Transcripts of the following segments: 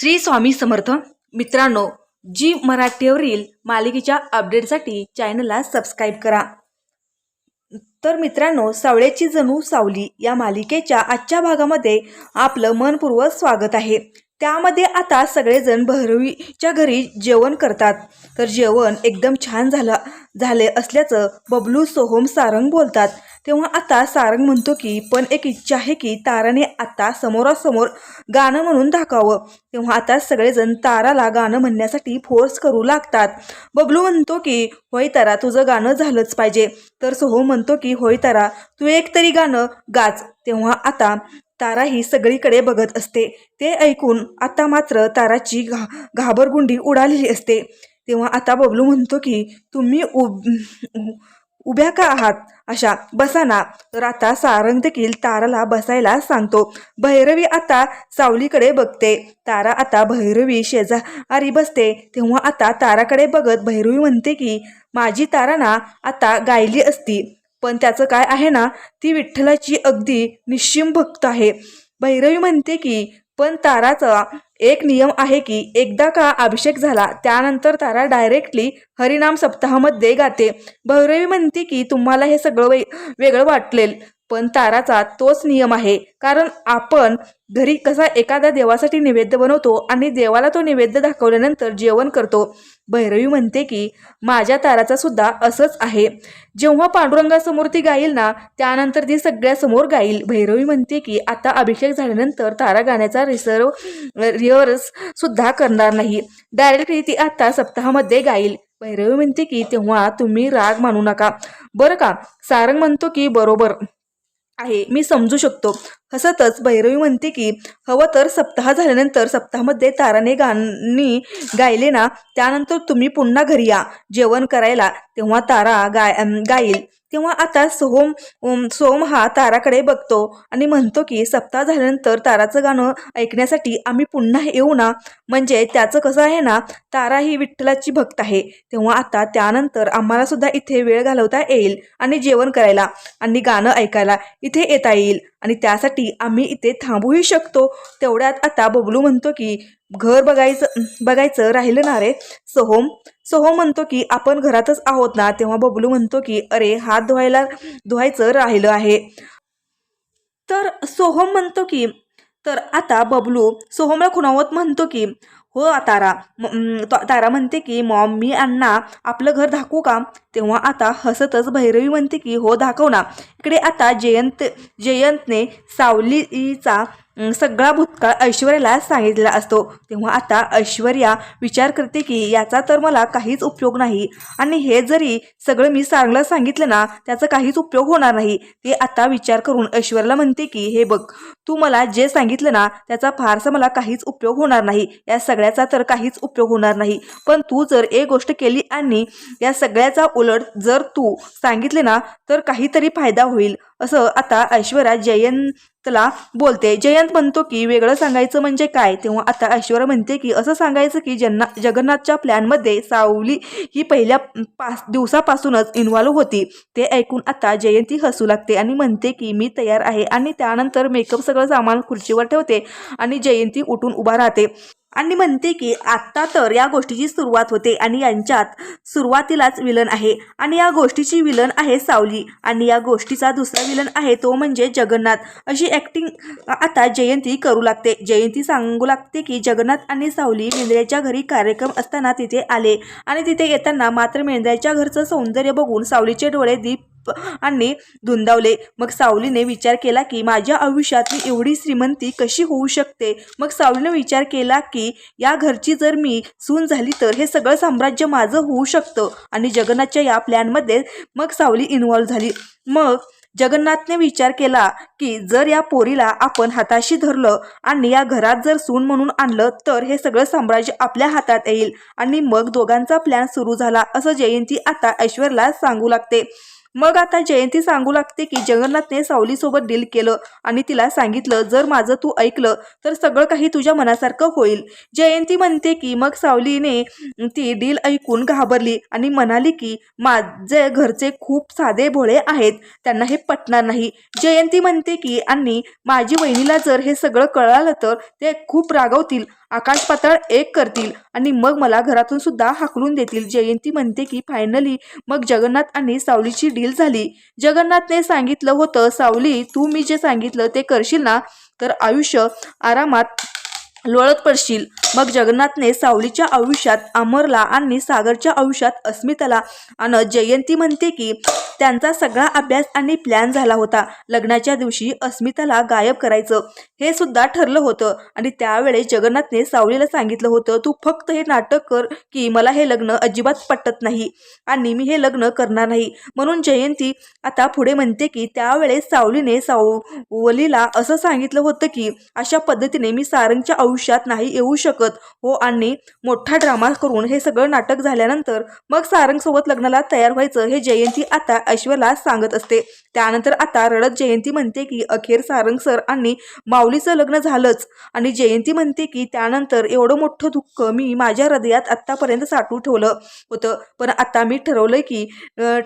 श्री स्वामी समर्थ. मित्रांनो जी मराठीवरील मालिकेच्या अपडेटसाठी चॅनलला सबस्क्राईब करा. तर मित्रांनो सावळ्याची जणू सावली या मालिकेच्या आजच्या भागामध्ये आपलं मनपूर्वक स्वागत आहे. त्यामध्ये आता सगळेजण भैरवीच्या घरी जेवण करतात. तर जेवण एकदम छान झालं झाले असल्याचं बबलू सोहम सारंग बोलतात. तेव्हा आता सारंग म्हणतो की पण एक इच्छा आहे की ताराने आता समोरासमोर गाणं म्हणून दाखवावं तेव्हा आता सगळेजण ताराला गाणं म्हणण्यासाठी फोर्स करू लागतात. बबलू म्हणतो की होय तारा तुझं गाणं झालंच पाहिजे. तर सोहो म्हणतो की होय तारा तू एक तरी गाणं गाच तेव्हा आता तारा ही सगळीकडे बघत असते. ते ऐकून आता मात्र ताराची घा घाबरगुंडी उडालेली असते. तेव्हा आता बबलू म्हणतो की तुम्ही उब उभ्या का आहात? अशा बसा ना तर आता सारंग देखील ताराला बसायला सांगतो. भैरवी आता सावलीकडे बघते. तारा आता भैरवी शेजारी बसते. तेव्हा आता ताराकडे बघत भैरवी म्हणते की माझी तारा ना आता गायली असती. पण त्याचं काय आहे ना ती विठ्ठलाची अगदी निश्चिम भक्त आहे. भैरवी म्हणते की पण ताराचा एक नियम आहे की एकदा का अभिषेक झाला त्यानंतर तारा डायरेक्टली हरिनाम सप्ताहामध्ये गाते. भैरवी म्हणते की तुम्हाला हे सगळं वे वेगळं वाटलेल. पण ताराचा तोच नियम आहे. कारण आपण घरी कसा एखाद्या देवासाठी नैवेद्य बनवतो आणि देवाला तो नैवेद्य दाखवल्यानंतर जेवण करतो. भैरवी म्हणते की माझ्या ताराचा सुद्धा असंच आहे. जेव्हा पांडुरंगासमोर ती गाईल ना त्यानंतर ती सगळ्यासमोर गाईल. भैरवी म्हणते की आता अभिषेक झाल्यानंतर तारा गाण्याचा रिसर्व रिहर्स सुद्धा करणार नाही. डायरेक्टली ती आता सप्ताहामध्ये गाईल. भैरवी म्हणते की तेव्हा तुम्ही राग मानू नका. बरं का? सारंग म्हणतो की बरोबर. आहे. मी समजू शकतो. हसतच भैरवी म्हणते की हवं तर सप्ताह झाल्यानंतर सप्ताहामध्ये ताराने गाणी गायले ना त्यानंतर तुम्ही पुन्हा घरी या. जेवण करायला तेव्हा तारा गाय गाईल. तेव्हा आता सोहम सोम हा ताराकडे बघतो आणि म्हणतो की सप्ताह झाल्यानंतर ताराचं गाणं ऐकण्यासाठी आम्ही पुन्हा येऊ ना? म्हणजे त्याचं कसं आहे ना तारा ही विठ्ठलाची भक्त आहे. तेव्हा आता त्यानंतर आम्हाला सुद्धा इथे वेळ घालवता येईल आणि जेवण करायला आणि गाणं ऐकायला इथे येता येईल. आणि त्यासाठी आम्ही इथे थांबूही शकतो. तेवढ्यात आता बबलू म्हणतो की घर बघायचं बघायचं राहिलं ना रे? सोहम सोहम म्हणतो की आपण घरातच आहोत ना? तेव्हा बबलू म्हणतो की अरे हात धुवायला धुवायचं राहिलं आहे. तर सोहम म्हणतो की तर आता बबलू सोहमला खुणावत म्हणतो की हो तारा. तारा म्हणते की मॉम मी अण्णा आपलं घर दाखवू का? तेव्हा आता हसतच भैरवी म्हणते की हो दाखव ना. इकडे आता जयंत जयंतने सावलीचा सगळा भूतकाळ ऐश्वर्याला सांगितलेला असतो. तेव्हा आता ऐश्वर्या विचार करते की याचा तर मला काहीच उपयोग नाही. आणि हे जरी सगळं मी सारंगला सांगितलं ना त्याचा काहीच उपयोग होणार नाही. ते आता विचार करून ऐश्वर्याला म्हणते की हे बघ तू मला जे सांगितलं ना त्याचा फारसा मला काहीच उपयोग होणार नाही. या सगळ्याचा तर काहीच उपयोग होणार नाही. पण तू जर एक गोष्ट केली आणि या सगळ्याचा उलट जर तू सांगितले ना तर काहीतरी फायदा होईल. असं आता ऐश्वर्या जयंतला बोलते. जयंत म्हणतो की वेगळं सांगायचं म्हणजे काय? तेव्हा आता ऐश्वर्या म्हणते की असं सांगायचं की जन्ना जगन्नाथच्या प्लॅनमध्ये सावली ही पहिल्या पाच दिवसापासूनच इन्व्हॉल्व्ह होती. ते ऐकून आता जयंती हसू लागते आणि म्हणते की मी तयार आहे आणि त्यानंतर मेकअप सगळं सामान खुर्चीवर ठेवते आणि जयंती उठून उभा राहते. आणि म्हणते की आत्ता तर या गोष्टीची सुरुवात होते आणि यांच्यात सुरुवातीलाच विलन आहे. आणि या गोष्टीची विलन आहे सावली. आणि या गोष्टीचा दुसरा विलन आहे तो म्हणजे जगन्नाथ. अशी ॲक्टिंग आता जयंती करू लागते. जयंती सांगू लागते की जगन्नाथ आणि सावली मेंद्र्याच्या घरी कार्यक्रम असताना तिथे आले. आणि तिथे येताना मात्र मेंद्र्याच्या घरचं सौंदर्य बघून सावलीचे डोळे दीप आणि धुंदावले. मग सावलीने विचार केला की माझ्या आयुष्यात मी एवढी श्रीमंती कशी होऊ शकते? मग सावलीने विचार केला की या घरची जर मी सून झाली तर हे सगळं साम्राज्य माझं होऊ शकतं आणि जगन्नाथच्या या प्लॅनमध्ये मग सावली इन्व्हॉल्व झाली. मग जगन्नाथने विचार केला की जर या पोरीला आपण हाताशी धरलं आणि या घरात जर सून म्हणून आणलं तर हे सगळं साम्राज्य आपल्या हातात येईल आणि मग दोघांचा प्लॅन सुरू झाला असं जयंती आता ऐश्वर्याला सांगू लागते. मग आता जयंती सांगू लागते की जगन्नाथने सावलीसोबत डील केलं आणि तिला सांगितलं जर माझं तू ऐकलं तर सगळं काही तुझ्या मनासारखं होईल. जयंती म्हणते की मग सावलीने ती डील ऐकून घाबरली आणि म्हणाली की माझे घरचे खूप साधे भोळे आहेत त्यांना हे पटणार नाही. जयंती म्हणते की आणि माझी वहिनीला जर हे सगळं कळालं तर ते खूप रागवतील. आकाश पातळ एक करतील आणि मग मला घरातून सुद्धा हाकलून देतील. जयंती म्हणते की फायनली मग जगन्नाथ आणि सावलीची डील झाली. जगन्नाथने सांगितलं होतं सावली तू मी जे सांगितलं ते करशील ना तर आयुष्य आरामात लोळत पडशील. मग जगन्नाथने सावलीच्या आयुष्यात अमरला आणि सागरच्या आयुष्यात अस्मिताला आणि जयंती म्हणते की त्यांचा सगळा अभ्यास आणि प्लॅन झाला होता. लग्नाच्या दिवशी अस्मिताला गायब करायचं. हे सुद्धा ठरलं होतं. आणि त्यावेळेस जगन्नाथने सावलीला सांगितलं होतं तू फक्त हे नाटक कर की मला हे लग्न अजिबात पटत नाही. आणि मी हे लग्न करणार नाही. म्हणून जयंती आता पुढे म्हणते की त्यावेळेस सावलीने सावलीला असं सांगितलं होतं की अशा पद्धतीने मी सारंगच्या आयुष्यात नाही येऊ शकत. हो आणि मोठा ड्रामा करून हे सगळं नाटक झाल्यानंतर मग सारंगसोबत लग्नाला तयार व्हायचं हे जयंती आता ऐश्वर्याला सांगत असते. त्यानंतर आता रडत जयंती म्हणते की अखेर सारंग सर आणि माऊलीचं लग्न झालंच. आणि जयंती म्हणते की त्यानंतर एवढं मोठं दुःख मी माझ्या हृदयात आत्तापर्यंत साठवून ठेवलं होतं. पण आता मी ठरवलं की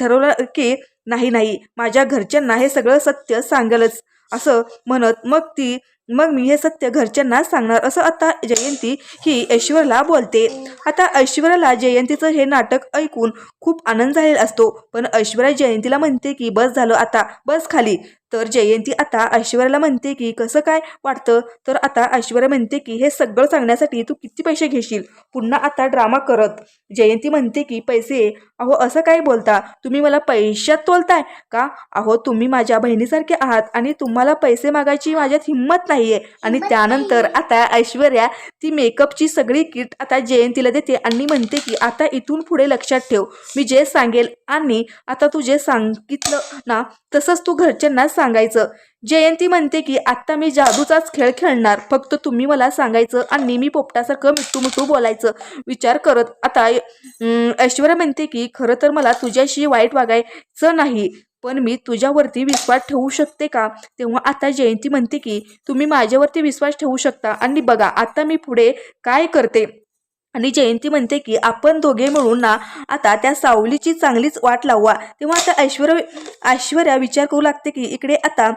ठरवलं की नाही नाही. माझ्या घरच्यांना हे सगळं सत्य सांगेलच. असं म्हणत मग ती मग मी हे सत्य घरच्यांना सांगणार असं आता जयंती ही ऐश्वर्याला बोलते. आता ऐश्वर्याला जयंतीचं हे नाटक ऐकून खूप आनंद झालेला असतो. पण ऐश्वर्या जयंतीला म्हणते की बस झालं आता बस खाली. तर जयंती आता ऐश्वर्याला म्हणते की कसं काय वाटतं? तर आता ऐश्वर्या म्हणते की हे सगळं सांगण्यासाठी तू किती पैसे घेशील? पुन्हा आता ड्रामा करत. जयंती म्हणते की पैसे? अहो असं काय बोलता? तुम्ही मला पैशात तोलताय का? अहो तुम्ही माझ्या बहिणीसारखे आहात आणि तुम्हाला पैसे मागायची माझ्यात हिंमत नाहीये. आणि त्यानंतर आता ऐश्वर्या ती मेकअपची सगळी किट आता जयंतीला देते आणि म्हणते की आता इथून पुढे लक्षात ठेव. मी जे सांगेल आणि आता तू जे सांगितलं ना तसंच तू घरच्यांना सांगायचं. जयंती म्हणते की आत्ता मी जादूचाच खेळ खेळणार. फक्त तुम्ही मला सांगायचं आणि मी पोपटासारखं मिठू मिठू बोलायचं. विचार करत आता ऐश्वर्या म्हणते की खरं तर मला तुझ्याशी वाईट वागायचं नाही पण मी तुझ्यावरती विश्वास ठेवू शकते का? तेव्हा आता जयंती म्हणते की तुम्ही माझ्यावरती विश्वास ठेवू शकता आणि बघा आता मी पुढे काय करते? आणि जयंती म्हणते की आपण दोघे मिळून ना आता त्या सावलीची चांगलीच वाट लाववा तेव्हा आता ऐश्वर्या ऐश्वर्या विचार करू लागते की इकडे आता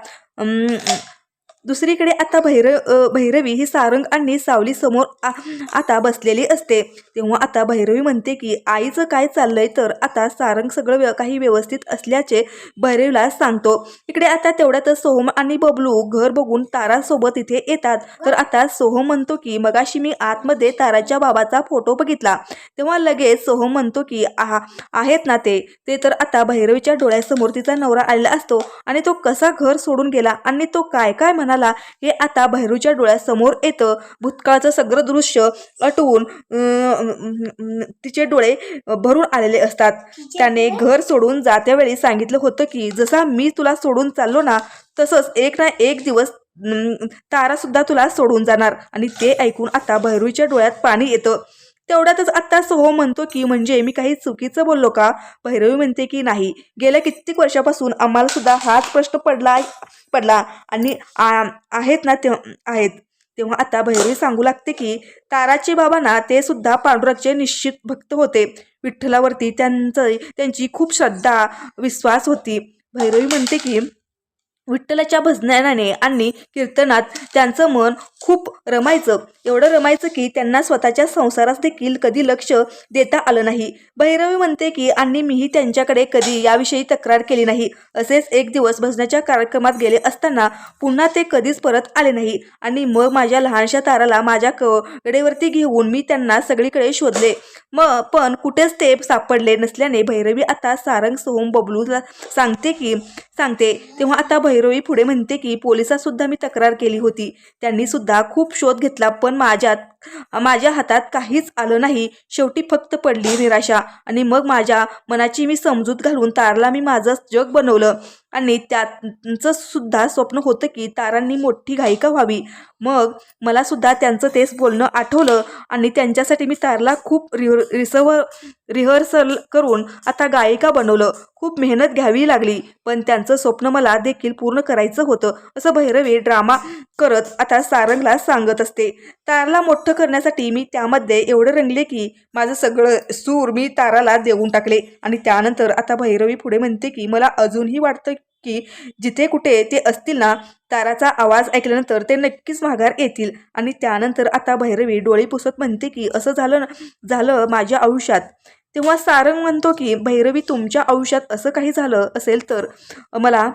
दुसरीकडे आता भैरव भैरवी ही सारंग आणि सावली समोर आ- आता बसलेली असते. तेव्हा आता भैरवी म्हणते की आईचं काय चाललंय तर आता सारंग सगळं व्य- काही व्यवस्थित असल्याचे भैरवीला सांगतो. इकडे आता तेवढ्यातच सोहम आणि बबलू घर बघून तारासोबत इथे येतात. तर आता सोहम म्हणतो की मगाशी मी आतमध्ये ताराच्या बाबाचा फोटो बघितला. तेव्हा लगेच सोहम म्हणतो की आहा आहेत ना ते. ते तर आता भैरवीच्या डोळ्यासमोर तिचा नवरा आलेला असतो. आणि तो कसा घर सोडून गेला? आणि तो काय काय म्हणा म्हणाला हे आता भैरूच्या डोळ्यासमोर येतं. भूतकाळचं सगळं दृश्य आठवून अं, तिचे डोळे भरून आलेले असतात. त्याने घर सोडून जात्या वेळी सांगितलं होतं की जसा मी तुला सोडून चाललो ना तसंच एक ना एक दिवस तारा सुद्धा तुला सोडून जाणार. आणि ते ऐकून आता भैरूच्या डोळ्यात पाणी येतं. तेवढ्यातच आत्ता सोहो म्हणतो की म्हणजे मी काही चुकीचं बोललो का? भैरवी म्हणते की नाही. गेल्या कित्येक वर्षापासून आम्हाला सुद्धा हाच प्रश्न पडला पडला आणि आ- आहेत ना ते आहेत. तेव्हा आता भैरवी सांगू लागते की ताराचे बाबा ना ते सुद्धा पांडुरंगचे निश्चित भक्त होते. विठ्ठलावरती त्यांचं त्यांची खूप श्रद्धा विश्वास होती. भैरवी म्हणते की विठ्ठलाच्या भजनाने आणि कीर्तनात त्यांचं मन खूप रमायचं. एवढं रमायचं की त्यांना स्वतःच्या संसारास देखील कधी लक्ष देता आलं नाही. भैरवी म्हणते की आणि मीही त्यांच्याकडे कधी याविषयी तक्रार केली नाही. असेच एक दिवस भजनाच्या कार्यक्रमात गेले असताना पुन्हा ते कधीच परत आले नाही. आणि मग माझ्या लहानशा ताराला माझ्या कडेवरती घेऊन मी त्यांना सगळीकडे शोधले. मग पण कुठेच ते सापडले नसल्याने भैरवी आता सारंग सोहम बबलूला सांगते की सांगते. तेव्हा आता भैरवी पुढे म्हणते की पोलिसात सुद्धा मी तक्रार केली होती. त्यांनी सुद्धा खूप शोध घेतला पण माझ्यात माझ्या हातात काहीच आलं नाही. शेवटी फक्त पडली निराशा. आणि मग माझ्या मनाची मी समजूत घालून तारला मी माझं जग बनवलं. आणि त्यांचं सुद्धा स्वप्न होतं की तारांनी मोठी गायिका व्हावी. मग मला सुद्धा त्यांचं तेच बोलणं आठवलं. आणि त्यांच्यासाठी मी तारला खूप रिह रिसव रिहर्सल करून आता गायिका बनवलं. खूप मेहनत घ्यावी लागली. पण त्यांचं स्वप्न मला देखील पूर्ण करायचं होतं. असं भैरवी ड्रामा करत आता सारंगला सांगत असते. तारला मोठं करण्यासाठी मी त्यामध्ये एवढं रंगले की माझं सगळं सूर मी ताराला देऊन टाकले. आणि त्यानंतर आता भैरवी पुढे म्हणते की मला अजूनही वाटतं की जिथे कुठे ते असतील ना ताराचा आवाज ऐकल्यानंतर ते नक्कीच माघार येतील आणि त्यानंतर आता भैरवी डोळे पुसत म्हणते की असं झालं ना झालं माझ्या आयुष्यात. तेव्हा सारंग म्हणतो की भैरवी तुमच्या आयुष्यात असं काही झालं असेल तर मला